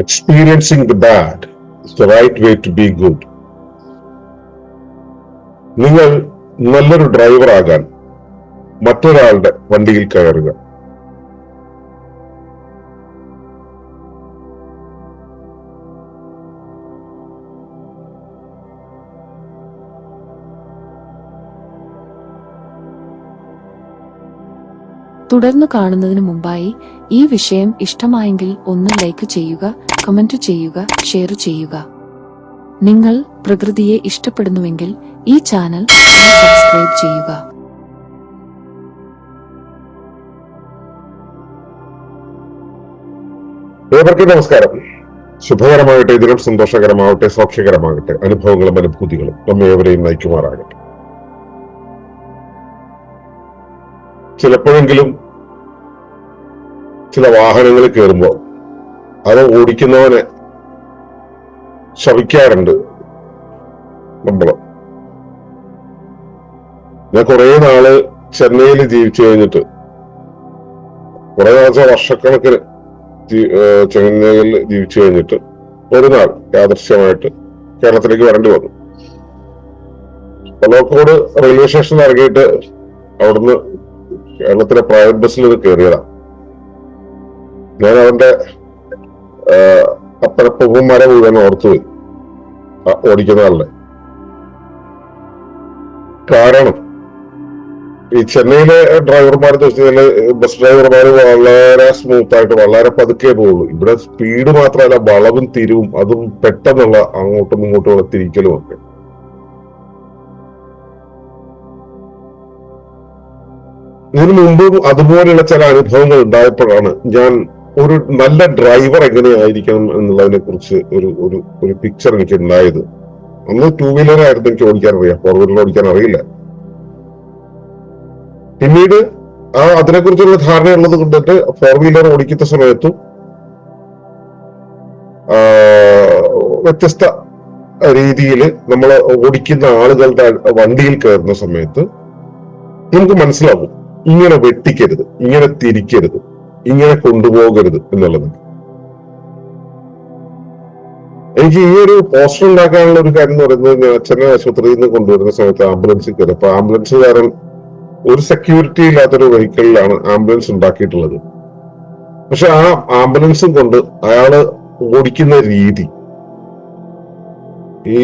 experiencing the bad is the right way to be good. നിങ്ങൾ നല്ലൊരു driver ആകാൻ മറ്റൊരാളുടെ വണ്ടിയിൽ കയറുക തുടർന്ന് കാണുന്നതിന് മുമ്പായി ഈ വിഷയം ഇഷ്ടമായെങ്കിൽ ഒന്ന് ലൈക്ക് ചെയ്യുക കമന്റ് ചെയ്യുക ഷെയർ ചെയ്യുക. നിങ്ങൾ പ്രകൃതിയെ ഇഷ്ടപ്പെടുന്നുവെങ്കിൽ ഈ ചാനൽ സബ്സ്ക്രൈബ് ചെയ്യുക. നമസ്കാരം. ശുഭകരമാകട്ടെ ഇതിലും സന്തോഷകരമാവട്ടെ സൗഖ്യകരമാകട്ടെ അനുഭവങ്ങളും അനുഭൂതികളും നമ്മെ ഏവരെയും നയിക്കുമാറാകട്ടെ. ചിലപ്പോഴെങ്കിലും ചില വാഹനങ്ങളിൽ കയറുമ്പോൾ അത് ഓടിക്കുന്നവനെ ശവിക്കാറുണ്ട് നമ്മൾ. ഞാൻ കുറെ നാൾ ചെന്നൈയിൽ ജീവിച്ചു കഴിഞ്ഞിട്ട്. കുറെ നാളെ വർഷക്കണക്കിന് ചെന്നൈയിൽ ജീവിച്ചു കഴിഞ്ഞിട്ട് ഒരു നാൾ യാദൃശ്യമായിട്ട് കേരളത്തിലേക്ക് വരേണ്ടി വന്നു. കൊല്ലക്കോട് റെയിൽവേ സ്റ്റേഷനിൽ ഇറങ്ങിയിട്ട് അവിടുന്ന് കേരളത്തിലെ പ്രൈവറ്റ് ബസ്സിൽ ഇത് കയറിയതാണ് ഞാൻ അവന്റെ അപ്പരപ്പൂമാരെ മുഴുവൻ ഓർത്തുപോയി ആ ഓടിക്കുന്ന ആളുടെ കാരണം ഈ ചെന്നൈയിലെ ഡ്രൈവർമാർ വെച്ച് കഴിഞ്ഞാൽ ബസ് ഡ്രൈവർമാർ വളരെ സ്മൂത്ത് ആയിട്ട് വളരെ പതുക്കെ പോകുള്ളൂ ഇവിടെ സ്പീഡ് മാത്രമല്ല വളവും തിരിവും അതും പെട്ടെന്നുള്ള അങ്ങോട്ടും ഇങ്ങോട്ടുമുള്ള തിരിക്കലും ഒക്കെ. ഇതിനു മുമ്പും അതുപോലെയുള്ള ചില അനുഭവങ്ങൾ ഉണ്ടായപ്പോഴാണ് ഞാൻ ഒരു നല്ല ഡ്രൈവർ എങ്ങനെയായിരിക്കണം എന്നുള്ളതിനെ കുറിച്ച് ഒരു ഒരു ഒരു പിക്ചർ എനിക്ക് ഉണ്ടായത് അന്ന് ടൂ വീലർ ആയിരുന്നു എനിക്ക് ഓടിക്കാൻ അറിയാം ഫോർ വീലർ ഓടിക്കാൻ അറിയില്ല. പിന്നീട് ആ അതിനെക്കുറിച്ചൊരു ധാരണ ഉള്ളത് കൊണ്ടിട്ട് ഫോർ വീലർ ഓടിക്കുന്ന സമയത്തും വ്യത്യസ്ത രീതിയിൽ നമ്മൾ ഓടിക്കുന്ന ആളുകളുടെ വണ്ടിയിൽ കയറുന്ന സമയത്ത് നമുക്ക് മനസ്സിലാവും. ഇങ്ങനെ വെട്ടിക്കരുത് ഇങ്ങനെ തിരിക്കരുത്. ഇങ്ങനെ കൊണ്ടുപോകരുത് എന്നുള്ളത്. എനിക്ക് ഈ ഒരു പോസ്റ്റർ ഉണ്ടാക്കാനുള്ള ഒരു കാര്യം എന്ന് പറയുന്നത് അച്ഛനെ ആശുപത്രിയിൽ നിന്ന് കൊണ്ടുവരുന്ന സമയത്ത് ആംബുലൻസിൽ കയറി. അപ്പൊ ആംബുലൻസുകാരൻ ഒരു സെക്യൂരിറ്റി ഇല്ലാത്തൊരു വെഹിക്കിളിലാണ് ആംബുലൻസ് ഉണ്ടാക്കിയിട്ടുള്ളത്. പക്ഷെ ആ ആംബുലൻസും കൊണ്ട് അയാൾ ഓടിക്കുന്ന രീതി ഈ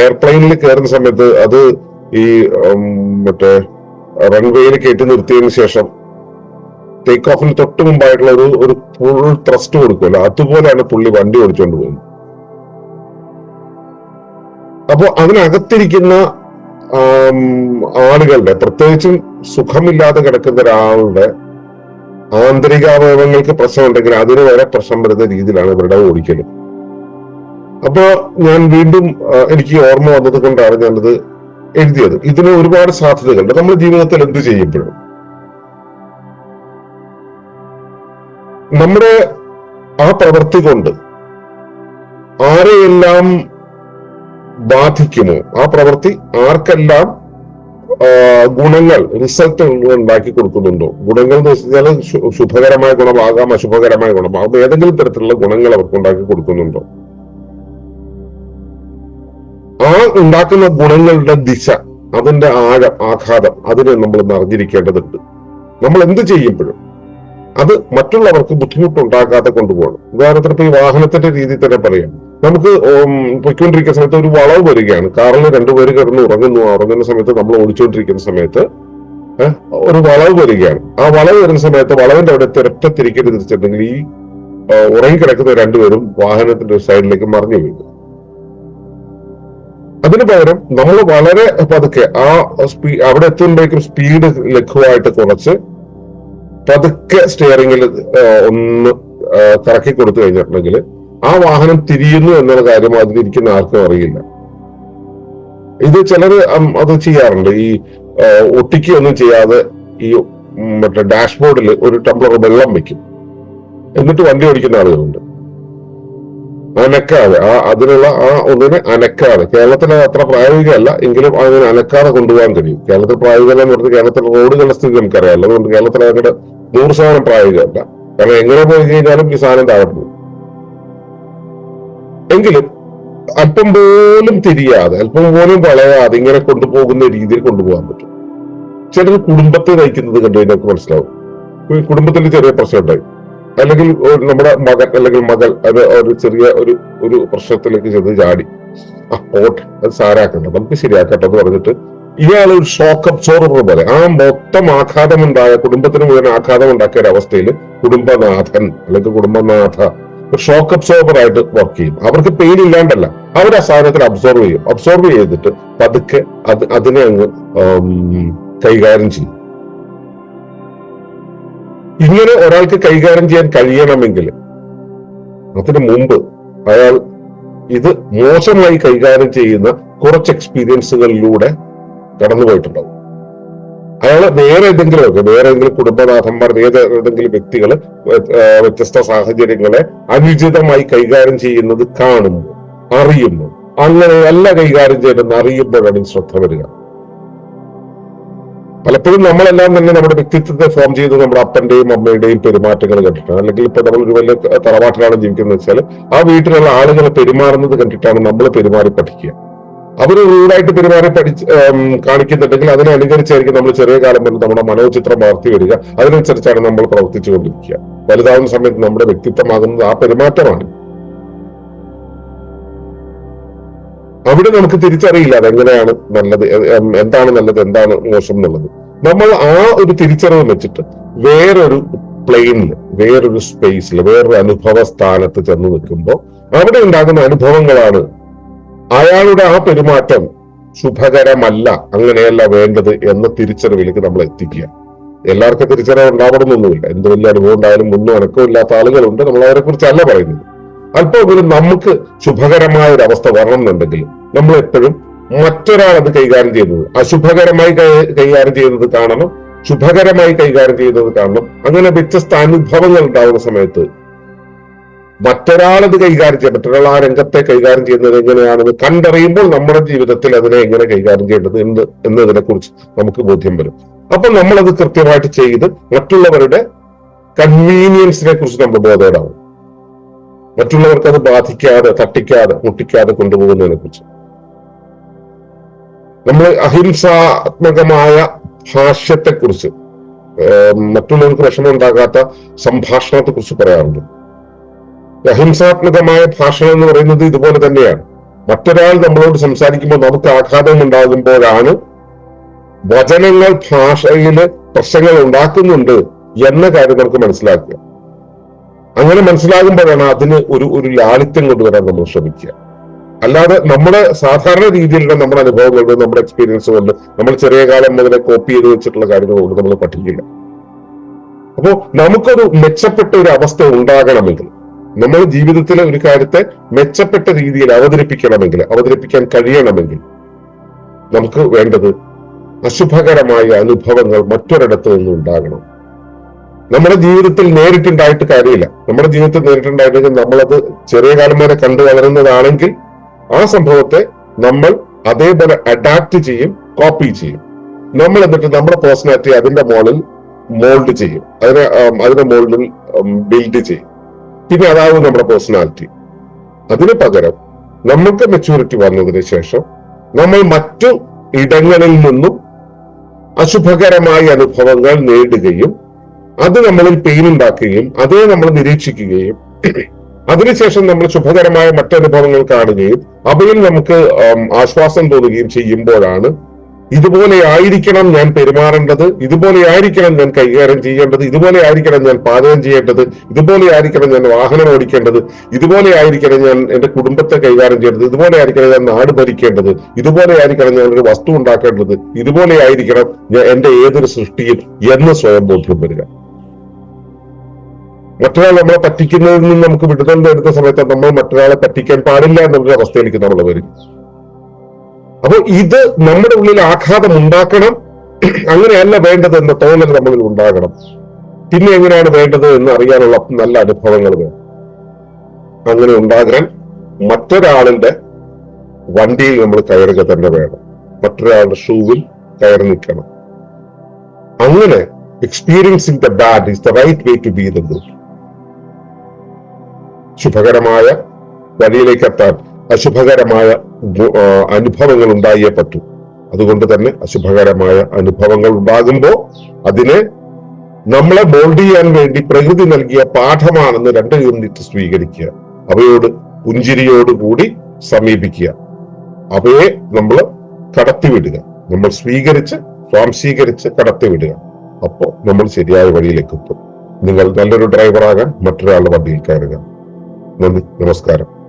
എയർപ്ലെയിനിൽ കയറുന്ന സമയത്ത് അത് ഈ മറ്റേ റൺവേയിൽ കയറ്റി നിർത്തിയതിനു ശേഷം ടേക്ക് ഓഫിന് തൊട്ട് മുമ്പായിട്ടുള്ള ഒരു ഒരു ഫുൾ ത്രസ്റ്റ് കൊടുക്കുമല്ലോ. അതുപോലെയാണ് പുള്ളി വണ്ടി ഓടിച്ചുകൊണ്ട് പോകുന്നത്. അപ്പോ അതിനകത്തിരിക്കുന്ന ആളുകളുടെ പ്രത്യേകിച്ചും സുഖമില്ലാതെ കിടക്കുന്ന ഒരാളുടെ ആന്തരികാവയവങ്ങൾക്ക് പ്രശ്നമുണ്ടെങ്കിൽ അതിന് വരെ പ്രശ്നം വരുന്ന രീതിയിലാണ് ഇവരുടെ ഓടിക്കലും. അപ്പോ ഞാൻ വീണ്ടും എനിക്ക് ഓർമ്മ വന്നത് കൊണ്ടാണ് ഞാനത് എഴുതിയത്. ഇതിന് ഒരുപാട് സാധ്യതകളുണ്ട്. നമ്മൾ ജീവിതത്തിൽ എന്ത് ചെയ്യുമ്പോഴും നമ്മുടെ ആ പ്രവൃത്തി കൊണ്ട് ആരെയെല്ലാം ബാധിക്കുമോ ആ പ്രവൃത്തി ആർക്കെല്ലാം ഗുണങ്ങൾ റിസൾട്ട് ഉണ്ടാക്കി കൊടുക്കുന്നുണ്ടോ? ഗുണങ്ങൾ എന്ന് വെച്ചാൽ ശുഭകരമായ ഗുണമാകാം അശുഭകരമായ ഗുണമാകാം ഏതെങ്കിലും തരത്തിലുള്ള ഗുണങ്ങൾ അവർക്ക് ഉണ്ടാക്കി കൊടുക്കുന്നുണ്ടോ? ആ ഉണ്ടാക്കുന്ന ഗുണങ്ങളുടെ ദിശ അതിന്റെ ആഴം ആഘാതം അതിനെ നമ്മൾ അറിഞ്ഞിരിക്കേണ്ടതുണ്ട്. നമ്മൾ എന്ത് ചെയ്യുമ്പോഴും അത് മറ്റുള്ളവർക്ക് ബുദ്ധിമുട്ടുണ്ടാക്കാതെ കൊണ്ടുപോകണം. ഉദാഹരണത്തിന് ഇപ്പൊ ഈ വാഹനത്തിന്റെ രീതി തന്നെ പറയാം. നമുക്ക് പൊയ്ക്കൊണ്ടിരിക്കുന്ന സമയത്ത് ഒരു വളവ് വരികയാണ്. കാറിൽ രണ്ടുപേര് കിടന്ന് ഉറങ്ങുന്നു. ഉറങ്ങുന്ന സമയത്ത് നമ്മൾ ഓടിച്ചുകൊണ്ടിരിക്കുന്ന സമയത്ത് ഒരു വളവ് വരികയാണ്. ആ വളവ് വരുന്ന സമയത്ത് വളവിന്റെ അവിടെ തിരട്ട തിരിക്കേണ്ടി തിരിച്ചിട്ടുണ്ടെങ്കിൽ ഈ ഉറങ്ങിക്കിടക്കുന്ന രണ്ടുപേരും വാഹനത്തിന്റെ സൈഡിലേക്ക് മറിഞ്ഞു വീഴും. അതിനു പകരം നമ്മൾ വളരെ പതുക്കെ ആ സ്പീ അവിടെ എത്തുമ്പോഴേക്കും സ്പീഡ് ലഘുവായിട്ട് കുറച്ച് പതുക്കെ സ്റ്റിയറിംഗിൽ ഒന്ന് കറക്കി കൊടുത്തു കഴിഞ്ഞിട്ടുണ്ടെങ്കിൽ ആ വാഹനം തിരിയുന്നു എന്നുള്ള കാര്യം അതിലിരിക്കുന്ന ആർക്കും അറിയില്ല. ഇത് ചിലർ അത് ചെയ്യാറുണ്ട്. ഈ ഒട്ടിക്കൊന്നും ചെയ്യാതെ ഈ മറ്റേ ഡാഷ്ബോർഡിൽ ഒരു ടംബ്ലർ വെള്ളം വെക്കും. എന്നിട്ട് വണ്ടി ഓടിക്കുന്ന ആളുകളുണ്ട്. അനക്കാതെ ആ അതിനുള്ള ആ ഒന്നിനെ അനക്കാതെ. കേരളത്തിൽ അത് അത്ര പ്രായോഗികമല്ല എങ്കിലും അതിനെ അനക്കാതെ കൊണ്ടുപോകാൻ കഴിയും. കേരളത്തിൽ പ്രായോഗികമല്ല എന്ന് പറഞ്ഞാൽ കേരളത്തിലെ റോഡുകളുടെ സ്ഥിതി നമുക്കറിയാമല്ലോ അതുകൊണ്ട് കേരളത്തിൽ അതിന്റെ നൂറ് ശതമാനം പ്രായോഗികമല്ല കാരണം എങ്ങനെ പോയി കഴിഞ്ഞാലും ഈ സാധനം താഴെ പോകും. എങ്കിലും അല്പം പോലും തിരിയാതെ അല്പം പോലും വളയാതെ ഇങ്ങനെ കൊണ്ടുപോകുന്ന രീതിയിൽ കൊണ്ടുപോകാൻ പറ്റും. ചിലർ കുടുംബത്തെ നയിക്കുന്നത് കണ്ടു കഴിഞ്ഞാൽ മനസ്സിലാവും. കുടുംബത്തിൽ ചെറിയ പ്രശ്നം ഉണ്ടായി. അല്ലെങ്കിൽ നമ്മുടെ മകൻ അല്ലെങ്കിൽ മകൾ അത് ഒരു ചെറിയ ഒരു ഒരു പ്രശ്നത്തിലേക്ക് ചെന്ന് ചാടി. ആ അത് സാരാക്കണ്ട നമുക്ക് ശരിയാക്കട്ടെ എന്ന് പറഞ്ഞിട്ട് ഇയാൾ ഒരു ഷോക്ക് അബ്സോർബർ പോലെ. ആ മൊത്തം ആഘാതമുണ്ടായ കുടുംബത്തിന് മുഴുവൻ ആഘാതം ഉണ്ടാക്കിയ ഒരു അവസ്ഥയിൽ കുടുംബനാഥൻ അല്ലെങ്കിൽ കുടുംബനാഥ ഒരു ഷോക്ക് അബ്സോർബർ ആയിട്ട് വർക്ക് ചെയ്യും. അവർക്ക് പെയിൻ ഇല്ലാണ്ടല്ല അവർ ആ സാധനത്തിൽ അബ്സോർവ് ചെയ്യും. അബ്സോർവ് ചെയ്തിട്ട് പതുക്കെ അത് അതിനെ അങ്ങ് കൈകാര്യം ചെയ്യും. ഇങ്ങനെ ഒരാൾക്ക് കൈകാര്യം ചെയ്യാൻ കഴിയണമെങ്കിൽ അതിനു മുമ്പ് അയാൾ ഇത് മോശമായി കൈകാര്യം ചെയ്യുന്ന കുറച്ച് എക്സ്പീരിയൻസുകളിലൂടെ കടന്നുപോയിട്ടുണ്ടാവും അയാൾ വേറെ ഏതെങ്കിലും ഒക്കെ വേറെ ഏതെങ്കിലും കുടുംബനാഥന്മാർ വേറെ ഏതെങ്കിലും വ്യക്തികൾ വ്യത്യസ്ത സാഹചര്യങ്ങളെ അനുചിതമായി കൈകാര്യം ചെയ്യുന്നത് കാണുന്നു അറിയുന്നു. അങ്ങനെയല്ല കൈകാര്യം ചെയ്യണമെന്ന് അറിയുമ്പോഴാണ് ശ്രദ്ധ വരിക. പലപ്പോഴും നമ്മളെല്ലാം തന്നെ നമ്മുടെ വ്യക്തിത്വത്തെ ഫോം ചെയ്ത് നമ്മുടെ അപ്പന്റെയും അമ്മയുടെയും പെരുമാറ്റങ്ങൾ കണ്ടിട്ടാണ്. അല്ലെങ്കിൽ ഇപ്പൊ നമ്മൾ ഒരു വലിയ തറവാട്ടിലാണ് ജീവിക്കുന്നത് വെച്ചാൽ ആ വീട്ടിലുള്ള ആളുകൾ പെരുമാറുന്നത് കണ്ടിട്ടാണ് നമ്മൾ പെരുമാറി പഠിക്കുക. അവർ റൂഡായിട്ട് പെരുമാറി പഠിച്ച് കാണിക്കുന്നുണ്ടെങ്കിൽ അതിനനുസരിച്ചായിരിക്കും നമ്മൾ ചെറിയ കാലം മുതൽ നമ്മുടെ മനോചിത്രം വളർത്തി വരിക. അതിനനുസരിച്ചാണ് നമ്മൾ പ്രവർത്തിച്ചു കൊണ്ടിരിക്കുക വലുതാവുന്ന സമയത്ത് നമ്മുടെ വ്യക്തിത്വമാകുന്നത് ആ പെരുമാറ്റമാണ്. അവിടെ നമുക്ക് തിരിച്ചറിയില്ല അതെങ്ങനെയാണ് നല്ലത് എന്താണ് നല്ലത് എന്താണ് മോശം എന്നുള്ളത്. നമ്മൾ ആ ഒരു തിരിച്ചറിവ് വെച്ചിട്ട് വേറൊരു പ്ലെയിനിൽ വേറൊരു സ്പേസിൽ വേറൊരു അനുഭവ സ്ഥാനത്ത് ചെന്ന് നിൽക്കുമ്പോൾ അവിടെ ഉണ്ടാകുന്ന അനുഭവങ്ങളാണ് അയാളുടെ ആ പെരുമാറ്റം ശുഭകരമല്ല അങ്ങനെയല്ല വേണ്ടത് എന്ന തിരിച്ചറിവിലേക്ക് നമ്മൾ എത്തിക്കുക. എല്ലാവർക്കും തിരിച്ചറിവ് ഉണ്ടാവണമെന്നൊന്നുമില്ല എന്ത് വലിയ അനുഭവം ഉണ്ടായാലും മുന്നും അനക്കവും ഇല്ലാത്ത ആളുകളുണ്ട്. നമ്മൾ അവരെ കുറിച്ചല്ല പറയുന്നത്. അല്പമെങ്കിലും നമുക്ക് ശുഭകരമായ ഒരു അവസ്ഥ വരണം എന്നുണ്ടെങ്കിൽ നമ്മൾ എപ്പോഴും മറ്റൊരാൾ അത് കൈകാര്യം ചെയ്യുന്നത് അശുഭകരമായി കൈകാര്യം ചെയ്യുന്നത് കാണണം ശുഭകരമായി കൈകാര്യം ചെയ്യുന്നത് കാണണം. അങ്ങനെ വ്യത്യസ്ത അനുഭവങ്ങൾ ഉണ്ടാവുന്ന സമയത്ത് മറ്റൊരാൾ അത് കൈകാര്യം ചെയ്യാം മറ്റൊരാൾ ആ രംഗത്തെ കൈകാര്യം ചെയ്യുന്നത് എങ്ങനെയാണെന്ന് കണ്ടറിയുമ്പോൾ നമ്മുടെ ജീവിതത്തിൽ അതിനെ എങ്ങനെ കൈകാര്യം ചെയ്യേണ്ടത് എന്ന് എന്നതിനെ കുറിച്ച് നമുക്ക് ബോധ്യം വരും. അപ്പൊ നമ്മളത് കൃത്യമായിട്ട് ചെയ്ത് മറ്റുള്ളവരുടെ കൺവീനിയൻസിനെ കുറിച്ച് നമ്മൾ ബോധേടാവും മറ്റുള്ളവർക്ക് അത് ബാധിക്കാതെ തട്ടിക്കാതെ മുട്ടിക്കാതെ കൊണ്ടുപോകുന്നതിനെ കുറിച്ച്. നമ്മൾ അഹിംസാത്മകമായ ഭാഷ്യത്തെക്കുറിച്ച് കുറിച്ച് മറ്റുള്ളവർക്ക് വിഷമം ഉണ്ടാകാത്ത സംഭാഷണത്തെ കുറിച്ച് പറയാറുണ്ട്. അഹിംസാത്മകമായ ഭാഷണം എന്ന് പറയുന്നത് ഇതുപോലെ തന്നെയാണ്. മറ്റൊരാൾ നമ്മളോട് സംസാരിക്കുമ്പോൾ നമുക്ക് ആഘാതം ഉണ്ടാകുമ്പോഴാണ് വചനങ്ങൾ ഭാഷയിൽ പ്രശ്നങ്ങൾ ഉണ്ടാക്കുന്നുണ്ട് എന്ന കാര്യം നമുക്ക് മനസ്സിലാക്കുക. അങ്ങനെ മനസ്സിലാകുമ്പോഴാണ് അതിന് ഒരു ഒരു ലാളിത്യം കൊണ്ടുവരാൻ നമ്മൾ ശ്രമിക്കുക. അല്ലാതെ നമ്മുടെ സാധാരണ രീതിയിലുള്ള നമ്മുടെ അനുഭവങ്ങൾ നമ്മുടെ എക്സ്പീരിയൻസ് കൊണ്ട് നമ്മൾ ചെറിയ കാലം മുതലേ കോപ്പി ചെയ്ത് വെച്ചിട്ടുള്ള കാര്യങ്ങൾ കൊണ്ട് നമ്മൾ പഠിക്കില്ല. അപ്പോ നമുക്കൊരു മെച്ചപ്പെട്ട ഒരു അവസ്ഥ ഉണ്ടാകണമെങ്കിൽ നമ്മൾ ജീവിതത്തിലെ ഒരു കാര്യത്തെ മെച്ചപ്പെട്ട രീതിയിൽ അവതരിപ്പിക്കണമെങ്കിൽ അവതരിപ്പിക്കാൻ കഴിയണമെങ്കിൽ നമുക്ക് വേണ്ടത് അശുഭകരമായ അനുഭവങ്ങൾ മറ്റൊരിടത്ത് നിന്നും ഉണ്ടാകണം. നമ്മുടെ ജീവിതത്തിൽ നേരിട്ടുണ്ടായിട്ട് കാര്യമില്ല. നമ്മുടെ ജീവിതത്തിൽ നേരിട്ടുണ്ടായിട്ടെങ്കിൽ നമ്മളത് ചെറിയ കാലം വരെ കണ്ടു വളരുന്നതാണെങ്കിൽ ആ സംഭവത്തെ നമ്മൾ അതേപോലെ അഡാപ്റ്റ് ചെയ്യും കോപ്പി ചെയ്യും. നമ്മൾ എന്നിട്ട് നമ്മുടെ പേഴ്സണാലിറ്റി അതിന്റെ മോളിൽ മോൾഡ് ചെയ്യും. അതിനെ അതിന്റെ മോൾഡിൽ ബിൽഡ് ചെയ്യും. പിന്നെ അതാവും നമ്മുടെ പേഴ്സണാലിറ്റി അതിന് പകരം നമ്മൾക്ക് മെച്ചൂരിറ്റി വന്നതിന് ശേഷം നമ്മൾ മറ്റു ഇടങ്ങളിൽ നിന്നും അശുഭകരമായ അനുഭവങ്ങൾ നേടുകയും അത് നമ്മളിൽ പെയിൻ ഉണ്ടാക്കുകയും അതേ നമ്മൾ നിരീക്ഷിക്കുകയും അതിനുശേഷം നമ്മൾ ശുഭകരമായ മറ്റനുഭവങ്ങൾ കാണുകയും അവയിൽ നമുക്ക് ആശ്വാസം തോന്നുകയും ചെയ്യുമ്പോഴാണ് ഇതുപോലെ ആയിരിക്കണം ഞാൻ പെരുമാറേണ്ടത് ഇതുപോലെ ആയിരിക്കണം ഞാൻ കൈകാര്യം ചെയ്യേണ്ടത് ഇതുപോലെ ആയിരിക്കണം ഞാൻ പാചകം ചെയ്യേണ്ടത് ഇതുപോലെ ആയിരിക്കണം ഞാൻ വാഹനം ഓടിക്കേണ്ടത് ഇതുപോലെ ആയിരിക്കണം ഞാൻ എന്റെ കുടുംബത്തെ കൈകാര്യം ചെയ്യേണ്ടത് ഇതുപോലെ ആയിരിക്കണം ഞാൻ നാട് ഭരിക്കേണ്ടത് ഇതുപോലെ ആയിരിക്കണം ഞാൻ ഒരു വസ്തു ഉണ്ടാക്കേണ്ടത് ഇതുപോലെ ആയിരിക്കണം ഞാൻ എന്റെ ഏതൊരു സൃഷ്ടിയും എന്ന് സ്വയം ബോധ്യം വരിക. മറ്റൊരാൾ നമ്മളെ പറ്റിക്കുന്നതിൽ നിന്ന് നമുക്ക് വിടുതൽ എടുത്ത സമയത്ത് നമ്മൾ മറ്റൊരാളെ പറ്റിക്കാൻ പാടില്ല എന്നുള്ള അവസ്ഥയിലേക്ക് നമ്മൾ വരും അപ്പൊ ഇത് നമ്മുടെ ഉള്ളിൽ ആഘാതം ഉണ്ടാക്കണം. അങ്ങനെയല്ല വേണ്ടത് എന്ന തോന്നൽ നമ്മളിൽ ഉണ്ടാകണം. പിന്നെ എങ്ങനെയാണ് വേണ്ടത് എന്ന് അറിയാനുള്ള നല്ല അനുഭവങ്ങൾ വേണം. അങ്ങനെ ഉണ്ടാകാൻ മറ്റൊരാളിന്റെ വണ്ടിയിൽ നമ്മൾ കയറുക തന്നെ വേണം. മറ്റൊരാളുടെ ഷൂവിൽ കയറി നിൽക്കണം. അങ്ങനെ experiencing the bad is the right way to be the good ശുഭകരമായ വഴിയിലേക്ക് എത്താൻ അശുഭകരമായ അനുഭവങ്ങൾ ഉണ്ടായേ പറ്റൂ. അതുകൊണ്ട് തന്നെ അശുഭകരമായ അനുഭവങ്ങൾ ഉണ്ടാകുമ്പോൾ അതിനെ നമ്മളെ മോൾഡ് ചെയ്യാൻ വേണ്ടി പ്രകൃതി നൽകിയ പാഠമാണെന്ന് രണ്ട് യൂണിറ്റ് സ്വീകരിക്കുക. അവയോട് പുഞ്ചിരിയോടുകൂടി സമീപിക്കുക. അവയെ നമ്മൾ കടത്തിവിടുക. നമ്മൾ സ്വീകരിച്ച് സ്വാംശീകരിച്ച് കടത്തിവിടുക. അപ്പോ നമ്മൾ ശരിയായ വഴിയിലേക്ക് എത്തും നിങ്ങൾ നല്ലൊരു ഡ്രൈവറാകാൻ മറ്റൊരാളുടെ വണ്ടിയിൽ കയറുക. നന്ദി. നമസ്കാരം.